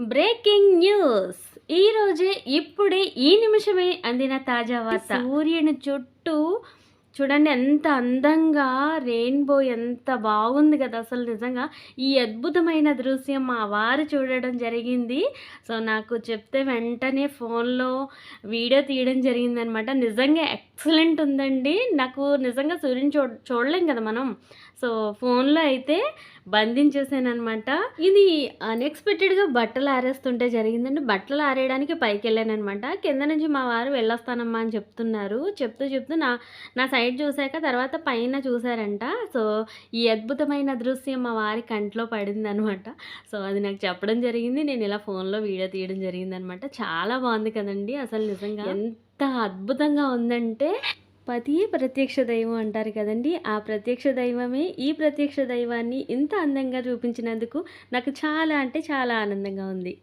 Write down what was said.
Breaking news. ఈరోజే ఇప్పుడే ఈ నిమిషమే అందిన తాజా వార్త. సూర్యుని చుట్టూ చూడండి ఎంత అందంగా రెయిన్బో ఎంత బాగుంది కదా అసలు నిజంగా. ఈ అద్భుతమైన దృశ్యం మా వారు చూడడం జరిగింది. సో నాకు చెప్తే వెంటనే ఫోన్లో వీడియో తీయడం జరిగిందనమాట. నిజంగా ఎక్సలెంట్ ఉందండి. నాకు నిజంగా సూర్యుని చూ చూడలేం కదా మనం. సో ఫోన్లో అయితే బంధించేసాను అనమాట ఇది అన్ఎక్స్పెక్టెడ్గా బట్టలు ఆరేస్తుంటే జరిగిందండి. బట్టలు ఆరేయడానికి పైకి వెళ్ళాను అనమాట కింద నుంచి మా వారు వెళ్ళొస్తానమ్మా అని చెప్తున్నారు. చెప్తూ చెప్తూ నా నా సైడ్ చూశాక తర్వాత పైన చూశారంట సో ఈ అద్భుతమైన దృశ్యం మా వారి కంట్లో పడిందనమాట. సో అది నాకు చెప్పడం జరిగింది. నేను ఇలా ఫోన్లో వీడియో తీయడం జరిగిందనమాట. చాలా బాగుంది కదండి. అసలు నిజంగా ఎంత అద్భుతంగా ఉందంటే పతి ప్రత్యక్ష దైవం అంటారు కదండి. ఆ ప్రత్యక్ష దైవమే ఈ ప్రత్యక్ష దైవాన్ని ఇంత అందంగా చూపించినందుకు నాకు చాలా అంటే చాలా ఆనందంగా ఉంది.